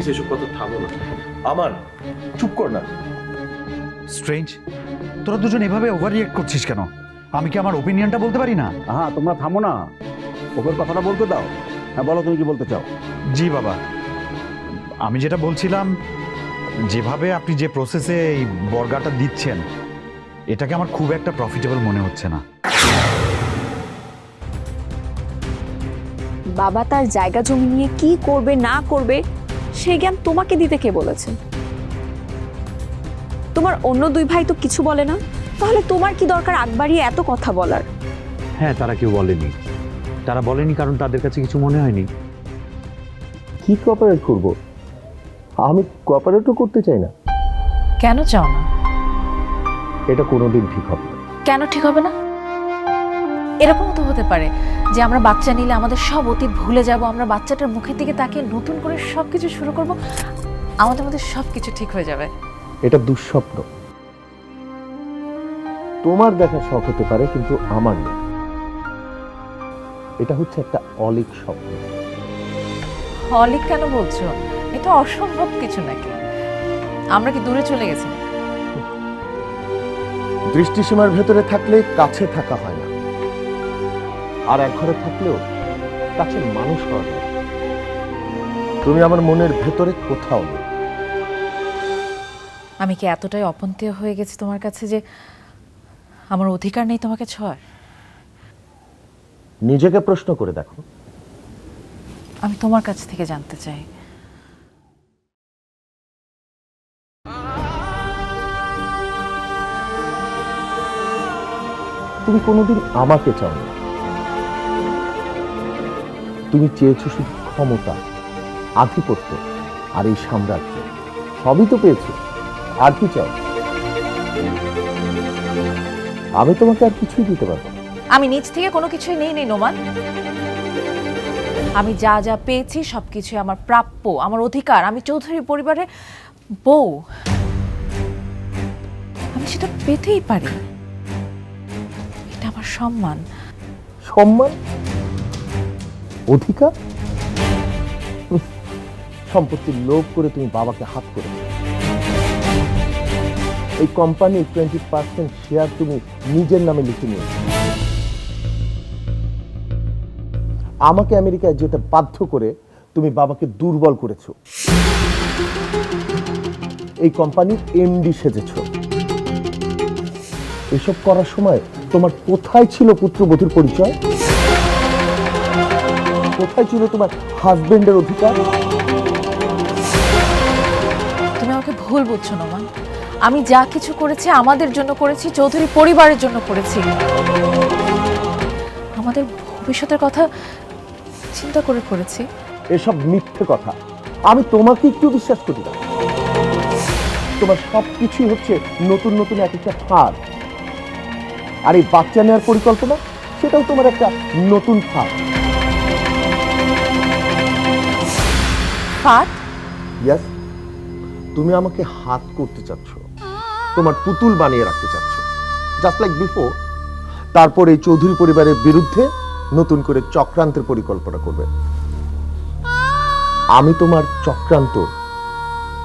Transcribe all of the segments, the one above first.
Please এসব কথা থামো না। আমান চুপ কর না। স্ট্রেঞ্জ তোরা দুজন এভাবে ওভার রিয়েক্ট করছিস কেন? আমি কি আমার ওপিনিয়নটা বলতে পারি না? হ্যাঁ তোমরা থামো না। ওপর কথাটা বলতে দাও। হ্যাঁ বলো তুমি কি বলতে চাও? জি বাবা। আমি যেটা বলছিলাম যেভাবে আপনি যে প্রসেসে এই বর্গাটা দিচ্ছেন এটাকে আমার খুব একটা প্রফিটেবল মনে হচ্ছে না। বাবা তার জায়গা জমি নিয়ে কি করবে না করবে সেই জ্ঞান তোমাকে দিতে কে বলেছে? তোমার অন্য দুই ভাই তো কিছু বলে না? তাহলে তোমার কি দরকার আগ বাড়িয়ে এত কথা বলার? হ্যাঁ তারা কেউ বলেনি। তারা বলেনি কারণ তাদের কাছে কিছু মনে হয়নি। কি কোঅপারেট করব? আমি কোঅপারেটও করতে চাই না। কেন চাও না? এটা কোনোদিন ঠিক হবে না। কেন ঠিক হবে না? এরকমও তো হতে পারে যে আমরা বাচ্চা নিলে আমাদের সব অতীত ভুলে যাব আমরা বাচ্চাটার মুখের দিকে তাকিয়ে নতুন করে সব কিছু শুরু করব আমাদের মধ্যে সব কিছু ঠিক হয়ে যাবে। এটা দুঃস্বপ্ন। তোমার দেখা শখ হতে পারে কিন্তু আমার না এটা হচ্ছে একটা অলিক স্বপ্ন। অলিক কেন বলছো? এটা অসম্ভব কিছু নাকি। আমরা কি দূরে চলে গেছি? দৃষ্টিসীমার ভেতরে থাকলে কাছে থাকা হয় আর এক ঘরে থাকলেও কাছের মানুষ হওয়া যায়। তুমি আমার মনের ভেতরে কোথাও নেই। আমি কি এতটাই অপন্তীয় হয়ে গেছি তোমার কাছে যে আমার অধিকার নেই তোমাকে ছোঁয়ার নিজেকে প্রশ্ন করে দেখো। আমি তোমার কাছ থেকে জানতে চাই। তুমি কোনোদিন আমাকে চাও না তুমি চেয়েছো শুধু ক্ষমতা আধিপত্য আর এই সাম্রাজ্য। সবই তো পেয়েছ। আর কি চাও? আমি তোমাকে আর কিছুই দিতে পারব আমি নিজ থেকে কোনো কিছুই নেই নেই নোমান। আমি যা যা পেয়েছি সবকিছু আমার প্রাপ্য আমার অধিকার। আমি চৌধুরী পরিবারের বউ। আমি সেটা পেতেই পারি। এটা আমার সম্মান। সম্মান? অধিকার? সম্পত্তির লোভ করে তুমি বাবাকে হাত করে এই কোম্পানির টোয়েন্টি পার্সেন্ট শেয়ার তুমি নিজের নামে লিখে নিয়েছো। আমাকে আমেরিকায় যেতে বাধ্য করে তুমি বাবাকে দুর্বল করেছ। এই কোম্পানির এমডি সেজেছ। এসব করার সময় তোমার কোথায় ছিল পুত্রবধূর পরিচয়? কোথায় ছিল তোমার হাজবেন্ডের অধিকার? তুমি আমাকে ভুল বুঝছ নোমান। আমি যা কিছু করেছি আমাদের জন্য করেছি চৌধুরী পরিবারের জন্য করেছি। আমাদের ভবিষ্যতের কথা চিন্তা করে করেছি। এসব মিথ্যে কথা। আমি তোমাকে একটু বিশ্বাস করি না। তোমার সব কিছুই হচ্ছে নতুন নতুন এক একটা ফাঁদ আর এই বাচ্চা নেওয়ার পরিকল্পনা সেটাও তোমার একটা নতুন ফাঁদ ফাট ইয়াস তুমি আমাকে হাত করতে চাচ্ছ। তোমার পুতুল বানিয়ে রাখতে চাচ্ছ। জাস্ট লাইক বিফোর তারপর এই চৌধুরী পরিবারের বিরুদ্ধে নতুন করে চক্রান্তের পরিকল্পনা করবে। আমি তোমার চক্রান্ত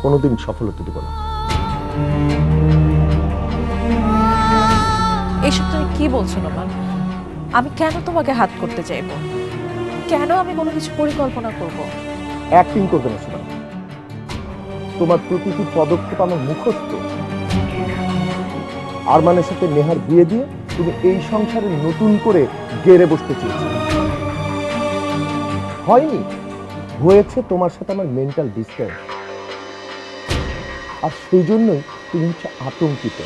কোনোদিন সফল হতে দেব না। এইসব তুমি কি বলছো নোমান? আমি কেন তোমাকে হাত করতে চাইব? কেন আমি কোনো কিছু পরিকল্পনা করব? অ্যাক্টিং করবে না শোনা তোমার প্রতিটি পদক্ষেপ আমার মুখস্থ। আরমানের সাথে নেহার বিয়ে দিয়ে তুমি এই সংসারে নতুন করে গেড়ে বসতে চেয়েছো। হয়নি, হয়েছে তোমার সাথে আমার মেন্টাল ডিস্টেন্স আর সেই জন্যই তুমি হচ্ছে আতঙ্কিত।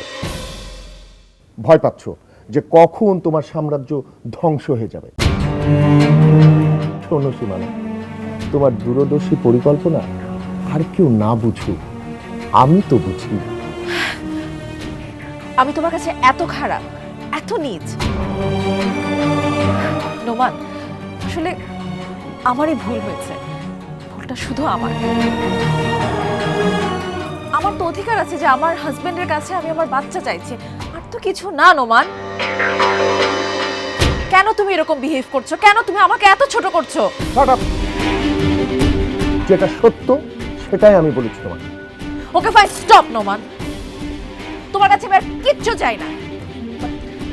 ভয় পাচ্ছ যে কখন তোমার সাম্রাজ্য ধ্বংস হয়ে যাবে। শোনো সীমানা তোমার দূরদর্শী পরিকল্পনা আর কেউ না বুঝুক আমি তো বুঝি আমি তোমার কাছে এত খারাপ এত নিচ। নোমান আসলে আমারই ভুল হয়েছে। ভুলটা শুধু আমার। আমার তো অধিকার আছে যে আমার হাজবেন্ডের কাছে আমি আমার বাচ্চা চাইছি। আর তো কিছু না নোমান। কেন তুমি এরকম বিহেভ করছ? কেন তুমি আমাকে এত ছোট করছ! যেটা সত্য সেটাই আমি বলেছি তোমাকে। Okay fine stop Noman. তোমার কাছে এবার কিচ্ছু চাই না।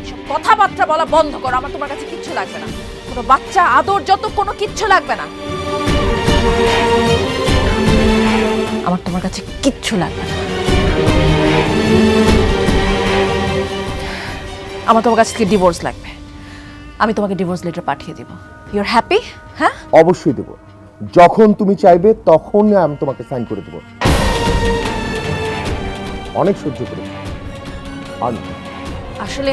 এসব কথাবার্তা বলা বন্ধ করো আমার তোমার কাছে কিচ্ছু লাগবে না। কোনো বাচ্চা আদর যত কোনো কিচ্ছু লাগবে না। আমার তোমার কাছে কিচ্ছু লাগবে না। আমার তোমার কাছ থেকে ডিভোর্স লাগবে? আমি তোমাকে ডিভোর্স লেটার পাঠিয়ে দিব। ইউর হ্যাপি হ্যাঁ? অবশ্যই দেবো। যখন তুমি চাইবে তখন আমি তোমাকে সাইন করে দেবো। অনেক সহ্য করেছি। আর আসলে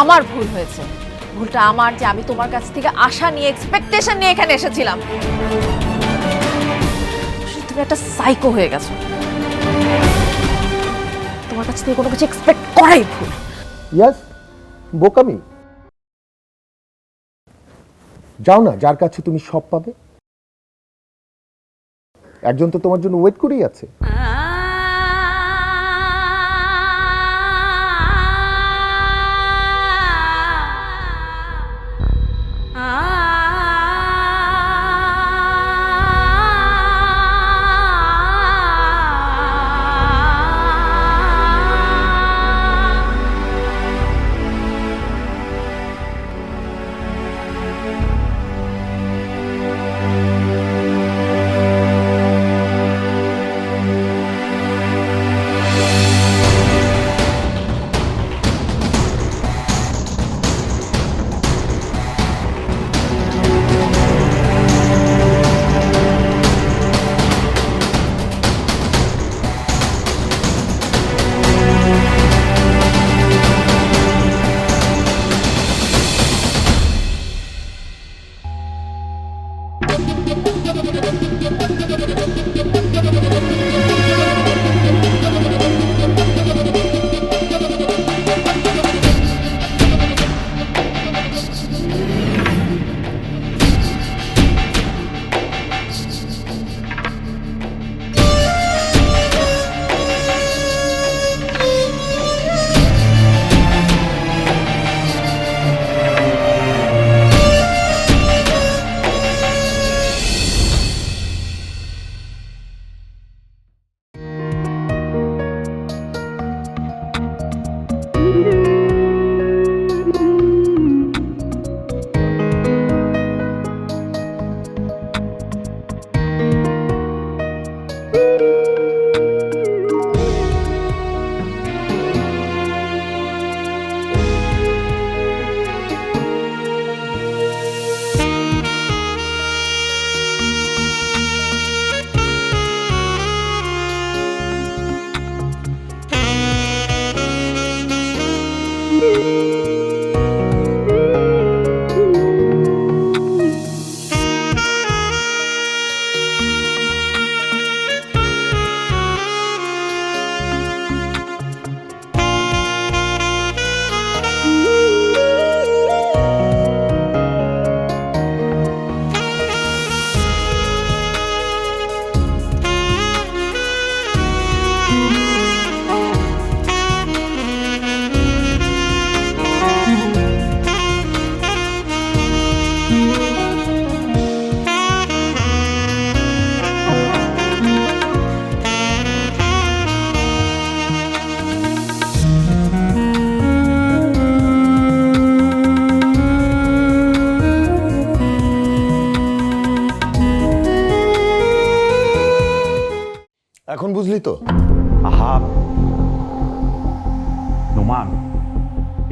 আমার ভুল হয়েছে। ভুলটা আমার যে আমি তোমার কাছ থেকে আশা নিয়ে এক্সপেকটেশন নিয়ে এখানে এসেছিলাম। আসলে তুমি একটা সাইকো হয়ে গেছো। তোমার কাছ থেকে কোনো কিছু এক্সপেক্ট করাই ভুল। ইয়াস বোকামি। যাও না যার কাছে তুমি সব পাবে। একজন তো তোমার জন্য ওয়েট করেই আছে।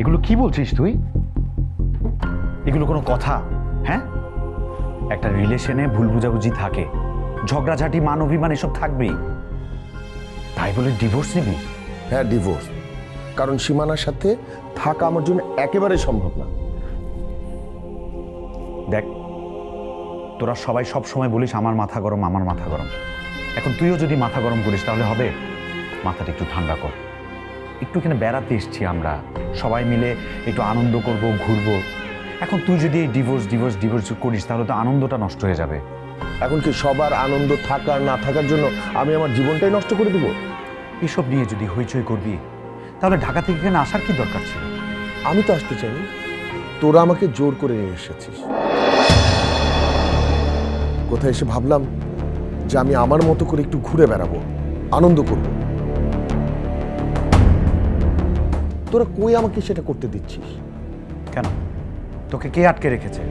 এগুলো কি বলছিস তুই? এগুলো কোনো কথা হ্যাঁ? একটা রিলেশনে ভুল বুঝাবুঝি থাকে ঝগড়াঝাটি মান অভিমান এসব থাকবেই। তাই বলে ডিভোর্স নিবি? হ্যাঁ ডিভোর্স কারণ সীমানার সাথে থাকা আমার জন্য একেবারে সম্ভব না। দেখ তোরা সবাই সব সময় বলিস আমার মাথা গরম আমার মাথা গরম। এখন তুইও যদি মাথা গরম করিস তাহলে হবে? মাথাটা একটু ঠান্ডা কর। একটু এখানে বেড়াতে এসছি আমরা। সবাই মিলে একটু আনন্দ করব ঘুরবো। এখন তুই যদি এই ডিভোর্স ডিভোর্স ডিভোর্স করিস তাহলে তো আনন্দটা নষ্ট হয়ে যাবে। এখন কি সবার আনন্দ থাকার না থাকার জন্য আমি আমার জীবনটাই নষ্ট করে দিব? এসব নিয়ে যদি হইচই করবি তাহলে ঢাকা থেকে এখানে আসার কি দরকার ছিল? আমি তো আসতে চাইনি। তোরা আমাকে জোর করে নিয়ে এসেছিস। কোথায় এসে ভাবলাম যে আমি আমার মতো করে একটু ঘুরে বেড়াবো আনন্দ করব। তোরা কই আমাকে সেটা করতে দিচ্ছিস? কেন? তোকে কে আটকে রেখেছে?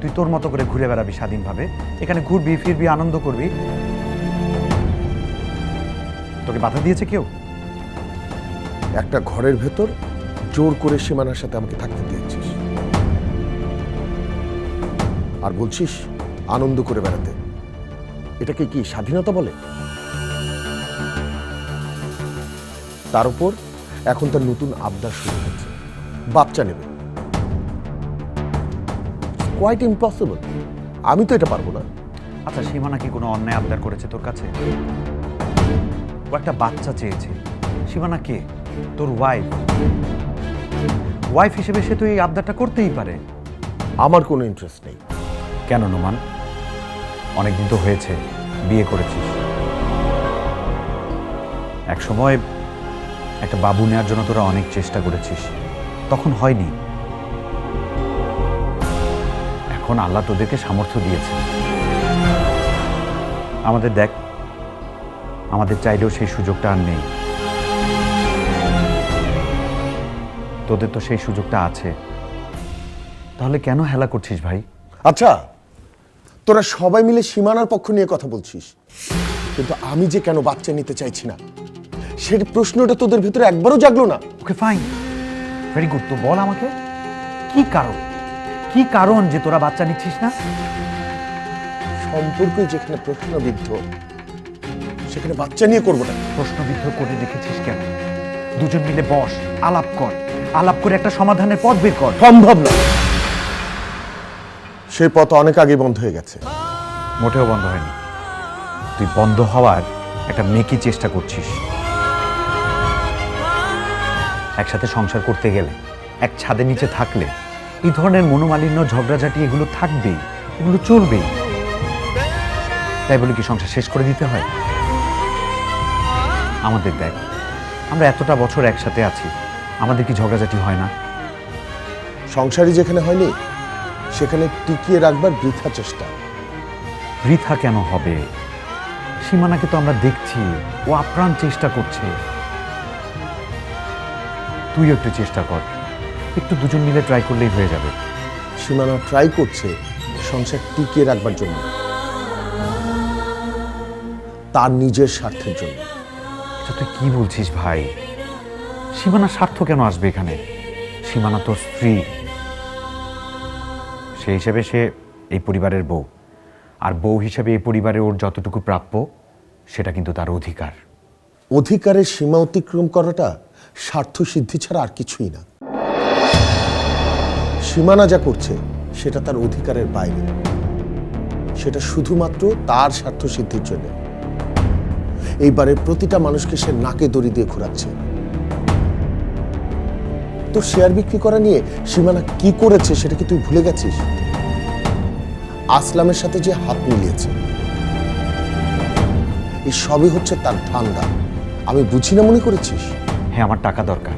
তুই তোর মতো করে ঘুরে বেড়াবি স্বাধীনভাবে? এখানে ঘুরবি ফিরবি আনন্দ করবি? তোকে বাধা দিয়েছে কেউ? একটা ঘরের ভেতর জোর করে সীমানার সাথে আমাকে থাকতে দিয়েছিস। আর বলছিস আনন্দ করে বেড়াতে। এটাকে কি স্বাধীনতা বলে? তার উপর এখন তার নতুন আবদার শুরু হয়েছে। বাচ্চা নেবে। কোয়াইট ইম্পসিবল আমি তো এটা পারব না। আচ্ছা সীমানা কি কোনো অন্যায় আবদার করেছে তোর কাছে? ও একটা বাচ্চা চেয়েছে। সীমানা কে? তোর ওয়াইফ ওয়াইফ হিসেবে সে তো এই আবদারটা করতেই পারে। আমার কোনো ইন্টারেস্ট নেই। কেন নোমান? অনেকদিন তো হয়েছে বিয়ে করেছিস। এক সময় একটা বাবু নেওয়ার জন্য তোরা অনেক চেষ্টা করেছিস। তখন হয়নি। এখন আল্লাহ তোদেরকে সামর্থ্য দিয়েছে আমাদের দেখ, আমাদের চাইলেও সেই সুযোগটা আর নেই। তোদের তো সেই সুযোগটা আছে। তাহলে কেন হেলা করছিস ভাই? আচ্ছা তোরা সবাই মিলে সীমানার পক্ষ নিয়ে কথা বলছিস। কিন্তু আমি যে কেন বাচ্চা নিতে চাইছি না? সেই প্রশ্নটা তোদের ভিতরে একবারও জাগলো না। ওকে ফাইন ভেরি গুড তো বল আমাকে কি কারণ? কি কারণ যে তোরা বাচ্চা নিচ্ছিস না? সম্পর্ক যেখানে প্রশ্নবিদ্ধ সেখানে বাচ্চা নিয়ে করব না। প্রশ্নবিদ্ধ করে রেখেছিস কেন? দুজন মিলে বস আলাপ কর। আলাপ করে একটা সমাধানের পথ বের কর। সম্ভব না। সেই পথ অনেক আগে বন্ধ হয়ে গেছে। মোটেও বন্ধ হয়নি। তুই বন্ধ হওয়ার একটা মেকি চেষ্টা করছিস। একসাথে সংসার করতে গেলে। এক ছাদের নিচে থাকলে এই ধরনের মনোমালিন্য ঝগড়াঝাটি এগুলো থাকবেই এগুলো চলবেই। তাই বলে কি সংসার শেষ করে দিতে হয়? আমাদের দেখ আমরা এতটা বছর একসাথে আছি আমাদের কি ঝগড়াঝাটি হয় না? সংসারই যেখানে হয়নি সেখানে টিকিয়ে রাখবার বৃথা চেষ্টা। বৃথা কেন হবে? সীমানাকে তো আমরা দেখছি ও আপ্রাণ চেষ্টা করছে। তুই একটু চেষ্টা কর। একটু দুজন মিলে ট্রাই করলেই হয়ে যাবে। সীমানা ট্রাই করছে সংসার টিকিয়ে রাখবার জন্য। তার নিজের স্বার্থের জন্য। আচ্ছা তুই কি বলছিস ভাই? সীমানা স্বার্থ কেন আসবে এখানে? সীমানা তোর স্ত্রী। সেই হিসেবে সে এই পরিবারের বউ। আর বউ হিসেবে এই পরিবারে ওর যতটুকু প্রাপ্য সেটা কিন্তু তার অধিকার। অধিকারের সীমা অতিক্রম করাটা স্বার্থ সিদ্ধি ছাড়া আর কিছুই না। সীমানা যা করছে, সেটা তার অধিকারের বাইরে। সেটা শুধুমাত্র তার স্বার্থ সিদ্ধির জন্য। এইবারে প্রতিটা মানুষকে সে নাকে দড়ি দিয়ে ঘোরাচ্ছে। তো শেয়ার বিক্রি করা নিয়ে সীমানা কি করেছে, সেটা কি তুই ভুলে গেছিস? আসলামের সাথে যে হাত মিলিয়েছে। এই সবই হচ্ছে তার ধান্দা। আমি বুঝি না মনে করেছিস? হ্যাঁ আমার টাকা দরকার।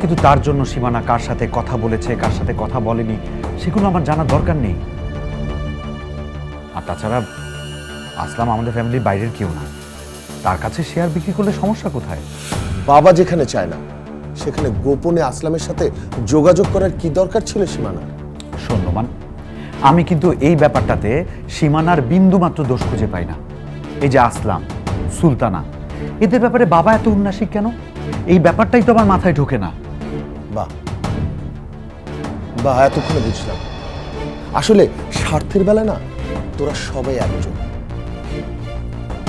কিন্তু তার জন্য সীমানা কার সাথে কথা বলেছে কার সাথে কথা বলেনি সেগুলো আমার জানার দরকার নেই। আর তাছাড়া আসলাম আমাদের ফ্যামিলির বাইরের কেউ না। তার কাছে শেয়ার বিক্রি করলে সমস্যা কোথায়? বাবা যেখানে চায় না সেখানে গোপনে আসলামের সাথে যোগাযোগ করার কি দরকার ছিল সীমানার? সৈন্যমান আমি কিন্তু এই ব্যাপারটাতে সীমানার বিন্দু মাত্র দোষ খুঁজে পাই না। এই যে আসলাম সুলতানা এদের ব্যাপারে বাবা এত উন্নাসিক কেন? এই ব্যাপারটাই তো আমার মাথায় ঢোকে না। বাহ। বাহ এতক্ষণে বুঝলাম। আসলে স্বার্থের বেলা না তোরা সবাই একজন।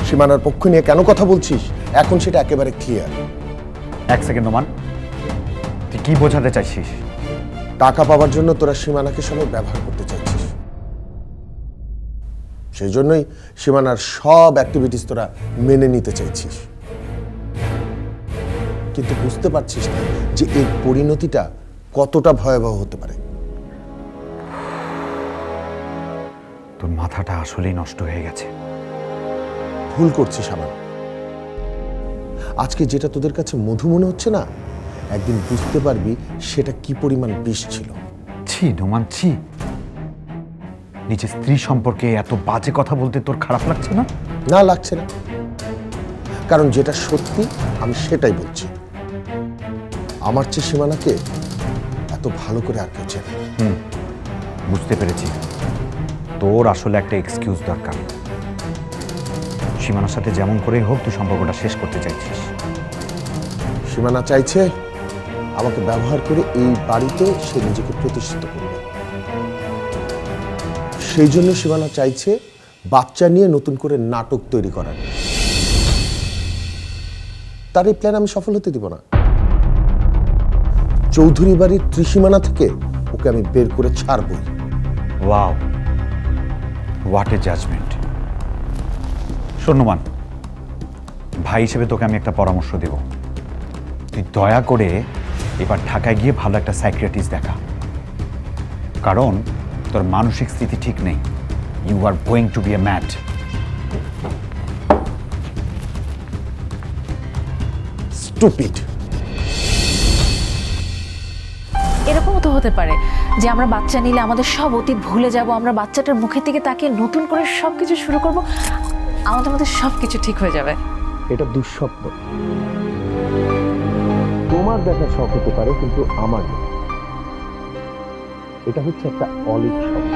সীমানার পক্ষ নিয়ে কেন কথা বলছিস? এখন সেটা একেবারে ক্লিয়ার এক সেকেন্ড ওমান তুই কি বোঝাতে চাইছিস? টাকা পাওয়ার জন্য তোরা সীমানাকে সবাই ব্যবহার করতে চাইছিস। সেই জন্যই সীমানার সব অ্যাক্টিভিটিস তোরা মেনে নিতে চাইছিস। কিন্তু বুঝতে পারছিস না যে এর পরিণতিটা কতটা ভয়াবহ হতে পারে। তোর মাথাটা আসলেই নষ্ট হয়ে গেছে। ভুল করছিস আমার। আজকে যেটা তোদের কাছে মধু মনে হচ্ছে না একদিন বুঝতে পারবি সেটা কি পরিমাণ বিষ ছিল। ছি নোমান ছি। নিজের স্ত্রী সম্পর্কে এত বাজে কথা বলতে তোর খারাপ লাগছে না? না লাগছে না। কারণ যেটা সত্যি আমি সেটাই বলছি। আমার চেয়ে সীমানাকে এত ভালো করে আর কেউ চেনে না। বুঝতে পেরেছি। তোর আসলে একটা এক্সকিউজ দরকার। সীমানার সাথে যেমন করেই হোক তুই সম্পর্কটা শেষ করতে চাইছিস। সীমানা চাইছে আমাকে ব্যবহার করে এই বাড়িতে সে নিজেকে প্রতিষ্ঠিত করবে। সেই জন্য সীমানা চাইছে বাচ্চা নিয়ে নতুন করে নাটক তৈরি করার। তার এই প্ল্যান আমি সফল হতে দিব না। চৌধুরী বাড়ির ত্রিসীমানা থেকে ওকে আমি বের করে ছাড়বই ওয়াও হোয়াট এ জাজমেন্ট শূন্যমান ভাই হিসেবে তোকে আমি একটা পরামর্শ দেব। তুই দয়া করে এবার ঢাকায় গিয়ে ভালো একটা সাইক্রেটিস্ট দেখা। কারণ তোর মানসিক স্থিতি ঠিক নেই। You are going to be a mad stupid এরকমও তো হতে পারে যে আমরা বাচ্চা নিলে আমাদের সব অতীত ভুলে যাব, আমরা বাচ্চাটার মুখের থেকে তাকিয়ে নতুন করে সব কিছু শুরু করব, আমাদের মধ্যে সব কিছু ঠিক হয়ে যাবে। এটা দুঃস্বপ্ন। তোমার দেখা শখ হতে পারে, কিন্তু আমার এটা হচ্ছে একটা অলিক স্বপ্ন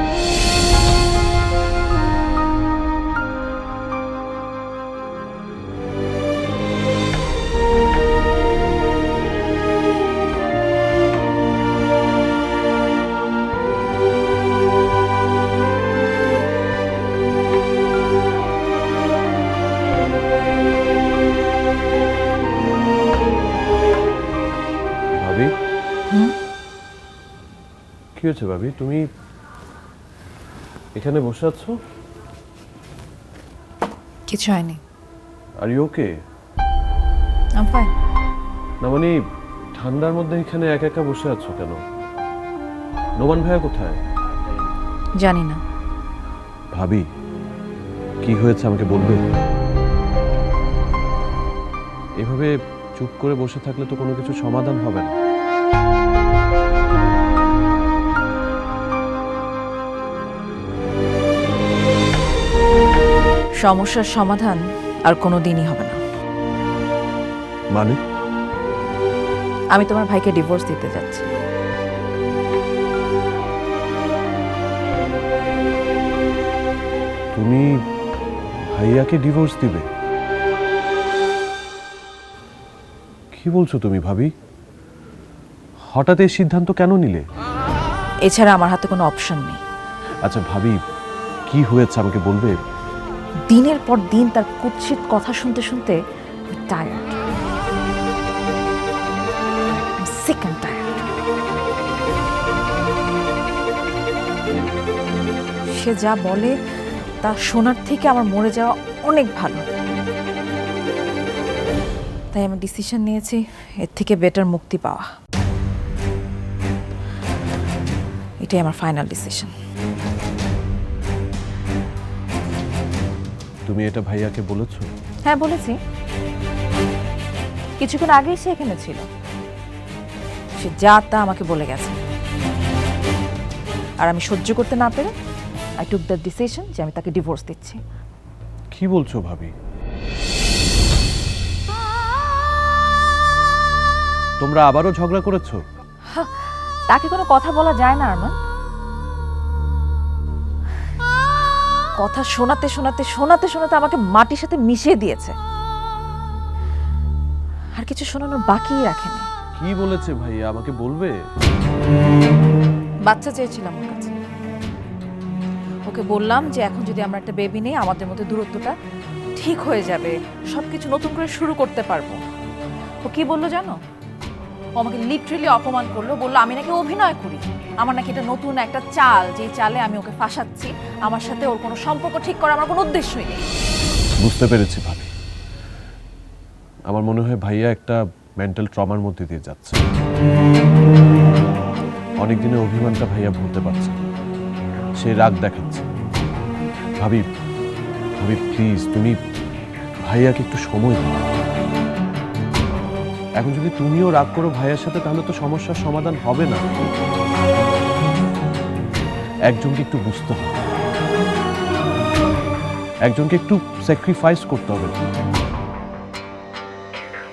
কি হয়েছে ভাবি? তুমি এখানে বসে আছো? কিছু হয়নি। Are you okay I'm fine না মানে ঠান্ডার মধ্যে এখানে একা একা বসে আছো কেন? নোমান ভাইয়া কোথায়? জানি না। ভাবি কি হয়েছে আমাকে বলবে? এভাবে চুপ করে বসে থাকলে তো কোনো কিছু সমাধান হবে না। সমস্যার সমাধান আর কোনো দিনই হবে না। মানে? আমি তোমার ভাইকে ডিভোর্স দিতে যাচ্ছি। তুমি ভাইয়াকে ডিভোর্স দিবে? কি বলছো তুমি ভাবি? হঠাৎ এই সিদ্ধান্ত কেন নিলে? এছাড়া আমার হাতে কোনো অপশন নেই। আচ্ছা ভাবি কি হয়েছে আমাকে বলবে? দিনের পর দিন তার কুৎসিত কথা শুনতে শুনতে টায়ার্ড সে যা বলে, তা শোনার থেকে আমার মরে যাওয়া অনেক ভালো। তাই আমি ডিসিশন নিয়েছি, এর থেকে বেটার মুক্তি পাওয়া। এটাই আমার ফাইনাল ডিসিশন তুমি এটা ভাইয়াকে বলেছ? হ্যাঁ বলেছি। কিছুক্ষণ আগেই সে এখানে ছিল। সে যা তা আমাকে বলে গেছে। আর আমি সহ্য করতে না পেরে আই টুক দ্য ডিসিশন যে আমি তাকে ডিভোর্স দিচ্ছি। কি বলছো ভাবি? তোমরা আবারও ঝগড়া করেছ? তাকে কোনো কথা বলা যায় না আরমান। কথা শোনাতে শোনাতে শোনাতে শোনাতে আমাকে মাটির সাথে মিশিয়ে দিয়েছে। আর কিছু শোনানোর বাকি রাখেনি। কি বলেছে ভাইয়া? আমাকে বলবে? বাচ্চা চেয়েছিলাম ওর কাছে। ওকে বললাম যে এখন যদি আমরা একটা বেবি নেই আমাদের মধ্যে দূরত্বটা ঠিক হয়ে যাবে। সব কিছু নতুন করে শুরু করতে পারব। ও কি বলল জানো? ও আমাকে লিটারেলি অপমান করল, বলল, আমি নাকি অভিনয় করি। আমার নাকি এটা নতুন একটা চাল, যেই চালে আমি ওকে ফাঁসাচ্ছি। আমার সাথে ওর কোনো সম্পর্ক ঠিক করার আমার কোনো উদ্দেশ্যই নেই। বুঝতে পেরেছি ভাবি। আমার মনে হয় ভাইয়া একটা মেন্টাল ট্রমার মধ্যে দিয়ে যাচ্ছে। অনেক দিনের অভিমানটা ভাইয়া ভুলতে পারছে সে রাগ দেখাচ্ছে। ভাবি ভাবি প্লিজ তুমি ভাইয়াকে একটু সময় দাও। এখন যদি তুমিও রাগ করো ভাইয়ার সাথে, তাহলে তো সমস্যার সমাধান হবে না। একজনকে একটু বুঝতে হবে। একজনকে একটু স্যাক্রিফাইস করতে হবে।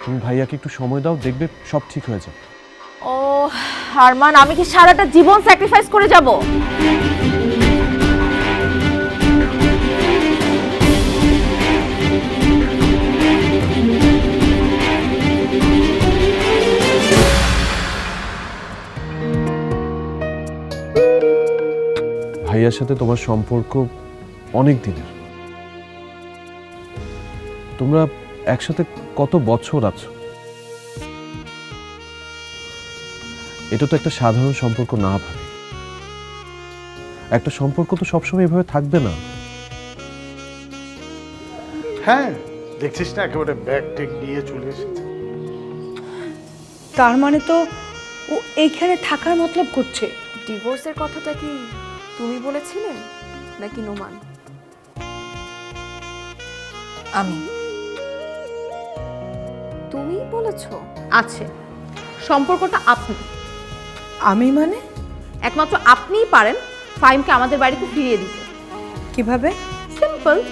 তুমি ভাইয়াকে একটু সময় দাও, দেখবে সব ঠিক হয়ে যাবে। ও, হারমান, আমি কি সারাটা জীবন স্যাক্রিফাইস করে যাব? ভাইয়ার সাথে তোমার সম্পর্ক অনেক দিনের। তোমরা একসাথে কত বছর আছো? এটা তো একটা সাধারণ সম্পর্ক না ভাবে। একটা সম্পর্ক তো সবসময় এভাবে থাকবে না। হ্যাঁ দেখছিস না একেবারে ব্যাগ টেক নিয়ে চলে এসেছে। তার মানে তো ও এইখানে থাকার মতলব করছে। ডিভোর্সের কথাটা কি তুমি বলেছিলে? নাকি নোমান? আমি। তুমি বলেছ? আছে। সম্পর্কটা আপনি। আমি মানে? একমাত্র আপনিই পারেন ফাইমকে আমাদের বাড়িতে ফিরিয়ে দিতে। কীভাবে? সিম্পল।